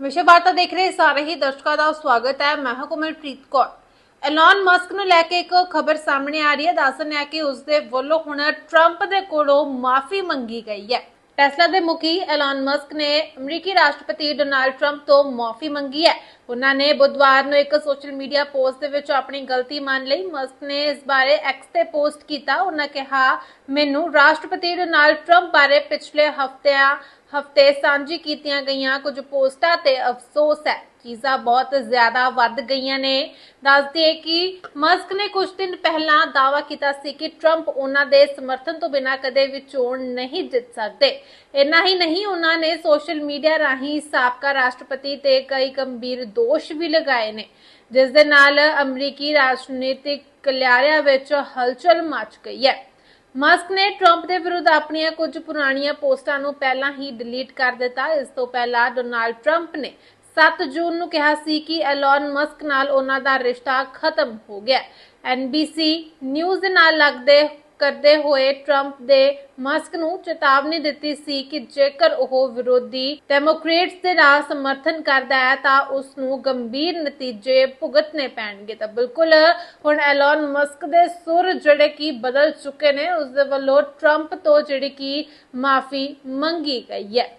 ਵਿਸ਼ੇ ਵਾਰਤਾ ਦੇਖ ਰਹੇ ਸਾਰੇ ਹੀ ਦਰਸ਼ਕਾਂ ਦਾ ਸਵਾਗਤ ਹੈ। ਮੈਂ ਹਾਂ ਕੋਮਲਪ੍ਰੀਤ ਕੌਰ। ਐਲਨ ਮਸਕ ਨੂੰ ਲੈ ਕੇ ਇੱਕ ਖਬਰ ਸਾਹਮਣੇ ਆ ਰਹੀ ਹੈ। ਦੱਸਣ ਹੈ ਕਿ ਉਸ ਦੇ ਵੱਲੋਂ ਹੁਣ ਟਰੰਪ ਦੇ ਕੋਲੋਂ ਮਾਫੀ ਮੰਗੀ ਗਈ ਹੈ। ਟੈਸਲਾ ਦੇ ਮੁਖੀ ਐਲਨ ਮਸਕ ਨੇ ਅਮਰੀਕੀ ਰਾਸ਼ਟਰਪਤੀ ਡੋਨਾਲਡ ਟਰੰਪ ਤੋਂ ਮਾਫੀ ਮੰਗੀ ਹੈ। ਉਹਨਾਂ ਨੇ ਬੁੱਧਵਾਰ ਨੂੰ ਇੱਕ ਸੋਸ਼ਲ ਮੀਡੀਆ ਪੋਸਟ ਦੇ ਵਿੱਚ ਆਪਣੀ ਗਲਤੀ ਮੰਨ ਲਈ। ਮਸਕ ਨੇ ਇਸ ਬਾਰੇ ਐਕਸ ਤੇ ਪੋਸਟ ਕੀਤਾ। ਉਹਨਾਂ ਕਿਹਾ, ਮੈਨੂੰ ਰਾਸ਼ਟਰਪਤੀ ਡੋਨਾਲਡ ਟਰੰਪ ਬਾਰੇ ਪਿਛਲੇ ਹਫ਼ਤਿਆਂ ਹਫ਼ਤੇ ਸਾਂਝੀ ਕੀਤੀਆਂ ਗਈਆਂ ਕੁਝ ਪੋਸਟਾਂ ਤੇ ਅਫਸੋਸ ਹੈ। ਚੀਜ਼ਾਂ ਬਹੁਤ ਜ਼ਿਆਦਾ ਵੱਧ ਗਈਆਂ ਨੇ। ਦੱਸਦੇ ਕਿ ਮਸਕ ਨੇ ਕੁਝ ਦਿਨ ਪਹਿਲਾਂ ਦਾਅਵਾ ਕੀਤਾ ਸੀ ਕਿ ਟਰੰਪ ਉਹਨਾਂ ਦੇ ਸਮਰਥਨ ਤੋਂ ਬਿਨਾਂ ਕਦੇ ਵੀ ਚੋਣ ਨਹੀਂ ਜਿੱਤ ਸਕਦੇ। ਇੰਨਾ ਹੀ ਨਹੀਂ, ਉਹਨਾਂ ਨੇ ਸੋਸ਼ਲ ਮੀਡੀਆ ਰਾਹੀਂ ਸਾਬਕਾ ਰਾਸ਼ਟਰਪਤੀ ਤੇ ਕਈ ਗੰਭੀਰ ਦੋਸ਼ ਵੀ ਲਗਾਏ ਨੇ। ਜਿਸ ਦੇ ਨਾਲ ਅਮਰੀਕੀ ਰਾਜਨੀਤਿਕ ਕਲਿਆਰਿਆਂ ਵਿੱਚ ਹਲਚਲ ਮਚ ਗਈ ਹੈ। ਮਸਕ ਨੇ ਟਰੰਪ ਦੇ ਵਿਰੁੱਧ ਆਪਣੀਆਂ ਕੁਝ ਪੁਰਾਣੀਆਂ ਪੋਸਟਾਂ ਨੂੰ ਪਹਿਲਾਂ ਹੀ ਡਿਲੀਟ ਕਰ ਦਿੱਤਾ। ਇਸ ਤੋਂ ਪਹਿਲਾਂ ਡੋਨਾਲਡ ਟਰੰਪ ਨੇ 7 ਜੂਨ ਨੂੰ ਕਿਹਾ ਸੀ ਕਿ ਐਲਨ ਮਸਕ ਨਾਲ ਉਹਨਾਂ ਦਾ ਰਿਸ਼ਤਾ ਖਤਮ ਹੋ ਗਿਆ। ਐਨਬੀਸੀ ਨਿਊਜ਼ ਨਾਲ ਲੱਗਦੇ ਕਰਦੇ ਹੋਏ ਟਰੰਪ ਦੇ ਮਸਕ ਨੂੰ ਚੇਤਾਵਨੀ ਦਿੱਤੀ ਸੀ ਕਿ ਜੇਕਰ ਉਹ ਵਿਰੋਧੀ ਡੈਮੋਕ੍ਰੇਟਸ ਦੇ ਨਾਲ ਸਮਰਥਨ ਕਰਦਾ ਹੈ ਤਾਂ ਉਸ ਨੂੰ ਗੰਭੀਰ ਨਤੀਜੇ ਭੁਗਤਨੇ ਪੈਣਗੇ। ਤਾਂ ਬਿਲਕੁਲ, ਹੁਣ ਐਲਨ ਮਸਕ ਦੇ ਸੁਰ ਜਿਹੜੇ ਕਿ ਬਦਲ ਚੁੱਕੇ ਨੇ, ਉਸ ਦੇ ਵੱਲੋਂ ਟਰੰਪ ਤੋਂ ਜਿਹੜੀ ਕਿ ਮਾਫੀ ਮੰਗੀ ਗਈ ਹੈ।